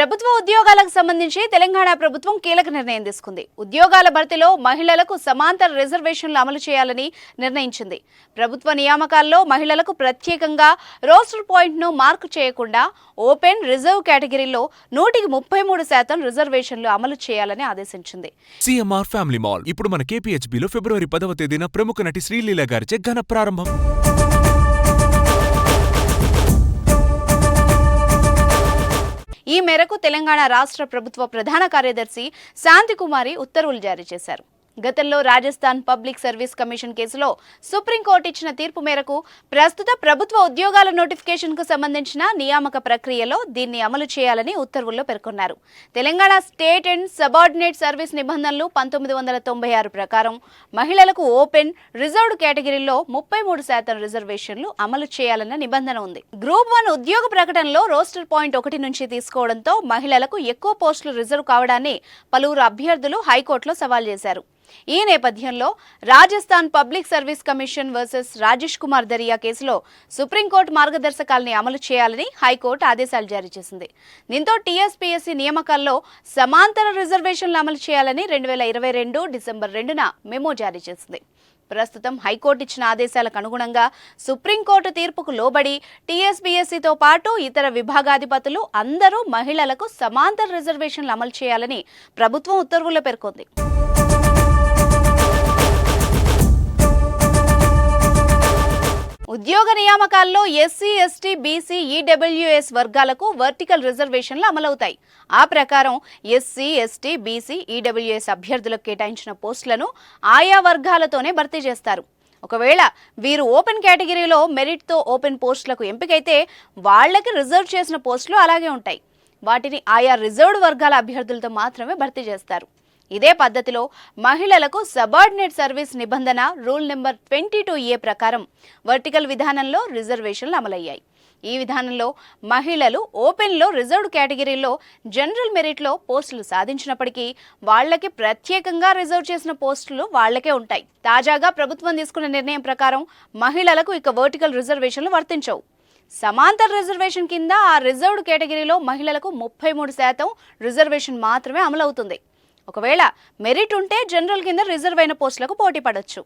ప్రభుత్వ ఉద్యోగాలకు సంబంధించి తెలంగాణ ప్రభుత్వం కీలక నిర్ణయం తీసుకుంది. ఉద్యోగాల భర్తీలో మహిళలకు సమాంతర రిజర్వేషన్లు అమలు చేయాలని నిర్ణయించింది. ప్రభుత్వ నియామకాల్లో మహిళలకు ప్రత్యేకంగా రోస్టర్ పాయింట్ను మార్కు చేయకుండా ఓపెన్ రిజర్వ్ కేటగిరీలో నూటికి ముప్పై మూడు శాతం రిజర్వేషన్లు అమలు చేయాలని ఆదేశించింది. CMR family mall. ఇప్పుడు మన కేపీహెచ్బీలో ఫిబ్రవరి పదవ తేదీన ప్రముఖ నటి శ్రీలీల గారిచే ఘన ప్రారంభం. ఈ మేరకు తెలంగాణ రాష్ట్ర ప్రభుత్వ ప్రధాన కార్యదర్శి శాంతికుమారి ఉత్తర్వులు జారీ చేశారు. గతంలో రాజస్థాన్ పబ్లిక్ సర్వీస్ కమిషన్ కేసులో సుప్రీంకోర్టు ఇచ్చిన తీర్పు మేరకు ప్రస్తుత ప్రభుత్వ ఉద్యోగాల నోటిఫికేషన్కు సంబంధించిన నియామక ప్రక్రియలో దీన్ని అమలు చేయాలని ఉత్తర్వుల్లో పేర్కొన్నారు. Telangana state and subordinate service నిబంధనలు పంతొమ్మిది వందల తొంభై ఆరు ప్రకారం మహిళలకు ఓపెన్ రిజర్వ్డ్ కేటగిరీలో ముప్పై మూడు శాతం రిజర్వేషన్లు అమలు చేయాలన్న నిబంధన ఉంది. గ్రూప్ వన్ ఉద్యోగ ప్రకటనలో రోస్టర్ పాయింట్ ఒకటి నుంచి తీసుకోవడంతో మహిళలకు ఎక్కువ పోస్టులు రిజర్వ్ కావడాన్ని పలువురు అభ్యర్థులు హైకోర్టులో సవాల్ చేశారు. ఈ నేపథ్యంలో Rajasthan public service commission versus Rajesh Kumar Dariya కేసులో సుప్రీంకోర్టు మార్గదర్శకాల్ని అమలు చేయాలని హైకోర్టు ఆదేశాలు జారీ చేసింది. దీంతో టీఎస్పీఎస్సీ నియామకాల్లో సమాంతర రిజర్వేషన్లు అమలు చేయాలని రెండు వేల ఇరవై రెండు డిసెంబర్ రెండున మెమో జారీ చేసింది. ప్రస్తుతం హైకోర్టు ఇచ్చిన ఆదేశాలకు అనుగుణంగా సుప్రీంకోర్టు తీర్పుకు లోబడి టీఎస్బీఎస్సీతో పాటు ఇతర విభాగాధిపతులు అందరూ మహిళలకు సమాంతర రిజర్వేషన్లు అమలు చేయాలని ప్రభుత్వం ఉత్తర్వుల్లో పేర్కొంది. ఉద్యోగ నియామకాల్లో ఎస్సీ ఎస్టీ బీసీ ఈడబ్ల్యూఎస్ వర్గాలకు వర్టికల్ రిజర్వేషన్లు అమలవుతాయి. ఆ ప్రకారం ఎస్సీ ఎస్టీ బీసీ ఈడబ్ల్యూఎస్ అభ్యర్థులకు కేటాయించిన పోస్టులను ఆయా వర్గాలతోనే భర్తీ చేస్తారు. ఒకవేళ వీరు ఓపెన్ కేటగిరీలో మెరిట్తో ఓపెన్ పోస్టులకు ఎంపికైతే వాళ్ళకి రిజర్వ్ చేసిన పోస్టులు అలాగే ఉంటాయి. వాటిని ఆయా రిజర్వ్డ్ వర్గాల అభ్యర్థులతో మాత్రమే భర్తీ చేస్తారు. ఇదే పద్ధతిలో మహిళలకు సబార్డినేట్ సర్వీస్ నిబంధన rule number twenty two A ప్రకారం వర్టికల్ విధానంలో రిజర్వేషన్లు అమలయ్యాయి. ఈ విధానంలో మహిళలు ఓపెన్లో రిజర్వ్డ్ కేటగిరీలో జనరల్ మెరిట్లో పోస్టులు సాధించినప్పటికీ వాళ్ళకి ప్రత్యేకంగా రిజర్వ్ చేసిన పోస్టులు వాళ్ళకే ఉంటాయి. తాజాగా ప్రభుత్వం తీసుకున్న నిర్ణయం ప్రకారం మహిళలకు ఇక వర్టికల్ రిజర్వేషన్లు వర్తించవు. సమాంతర రిజర్వేషన్ కింద ఆ రిజర్వ్డ్ కేటగిరీలో మహిళలకు ముప్పై మూడు శాతం రిజర్వేషన్ మాత్రమే అమలవుతుంది. ఒకవేళ మెరిట్ ఉంటే జనరల్ కింద రిజర్వ్ అయిన పోస్టులకు పోటీ పడొచ్చు.